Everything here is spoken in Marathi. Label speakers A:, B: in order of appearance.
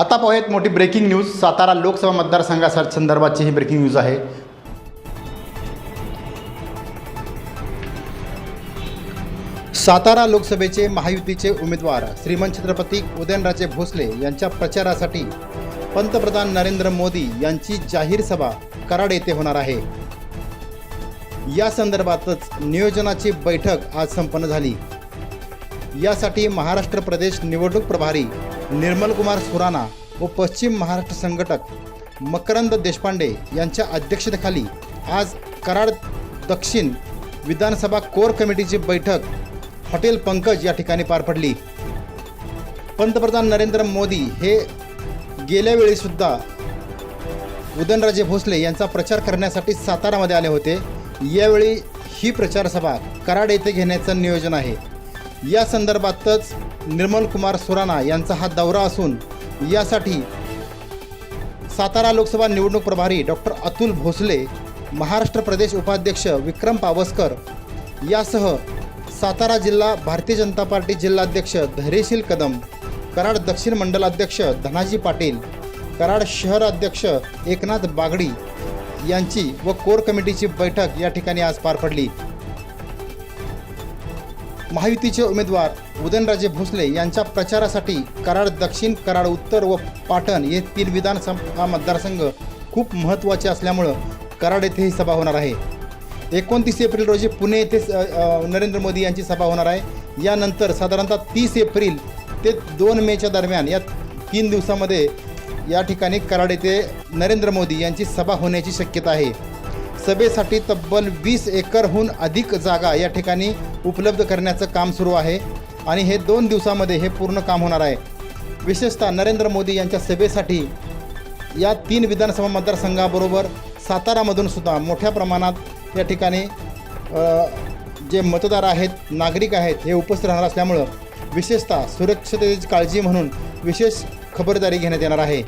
A: आता पाहूयात मोठी ब्रेकिंग न्यूज सातारा लोकसभा मतदारसंघा संदर्भाची ही ब्रेकिंग न्यूज आहे. सातारा लोकसभेचे महायुतीचे उमेदवार श्रीमंत छत्रपती उदयनराजे भोसले यांच्या प्रचारासाठी पंतप्रधान नरेंद्र मोदी यांची जाहीर सभा कराड येथे होणार आहे. या संदर्भातच नियोजनाची बैठक आज संपन्न झाली. यासाठी महाराष्ट्र प्रदेश निवडणूक प्रभारी निर्मल कुमार सुराणा व पश्चिम महाराष्ट्र संघटक मकरंद देशपांडे यांच्या अध्यक्षतेखाली आज कराड दक्षिण विधानसभा कोर कमिटीची बैठक हॉटेल पंकज या ठिकाणी पार पडली. पंतप्रधान नरेंद्र मोदी हे गेल्या वेळीसुद्धा उदयनराजे भोसले यांचा प्रचार करण्यासाठी सातारामध्ये आले होते. यावेळी ही प्रचारसभा कराड येथे घेण्याचं नियोजन आहे. या संदर्भातच निर्मल कुमार सुराणा यांचा हा दौरा असून यासाठी सातारा लोकसभा निवडणूक प्रभारी डॉक्टर अतुल भोसले महाराष्ट्र प्रदेश उपाध्यक्ष विक्रम पावसकर यासह सातारा जिल्हा भारतीय जनता पार्टी जिल्हाध्यक्ष धैर्यशील कदम कराड दक्षिण मंडलाध्यक्ष धनाजी पाटील कराड शहर अध्यक्ष एकनाथ बागडी यांची व कोर कमिटीची बैठक या ठिकाणी आज पार पडली. महायुतीचे उमेदवार उदयनराजे भोसले यांच्या प्रचारासाठी कराड दक्षिण कराड उत्तर व पाटण हे तीन विधानसभा मतदारसंघ खूप महत्त्वाचे असल्यामुळं कराड येथे ही सभा होणार आहे. एकोणतीस एप्रिल रोजी पुणे येथे नरेंद्र मोदी यांची सभा होणार आहे. यानंतर साधारणतः तीस एप्रिल ते दोन मेच्या दरम्यान या तीन दिवसामध्ये या ठिकाणी कराड येथे नरेंद्र मोदी यांची सभा होण्याची शक्यता आहे. सभेसाठी तब्बल वीस एकरहून अधिक जागा या ठिकाणी उपलब्ध करण्याचं काम सुरू आहे आणि हे दोन दिवसामध्ये हे पूर्ण काम होणार आहे. विशेषतः नरेंद्र मोदी यांच्या सभेसाठी या तीन विधानसभा मतदारसंघाबरोबर सातारामधून सुद्धा मोठ्या प्रमाणात या ठिकाणी जे मतदार आहेत नागरिक आहेत हे उपस्थित राहणार असल्यामुळं विशेषतः सुरक्षतेची काळजी म्हणून विशेष खबरदारी घेण्यात येणार आहे.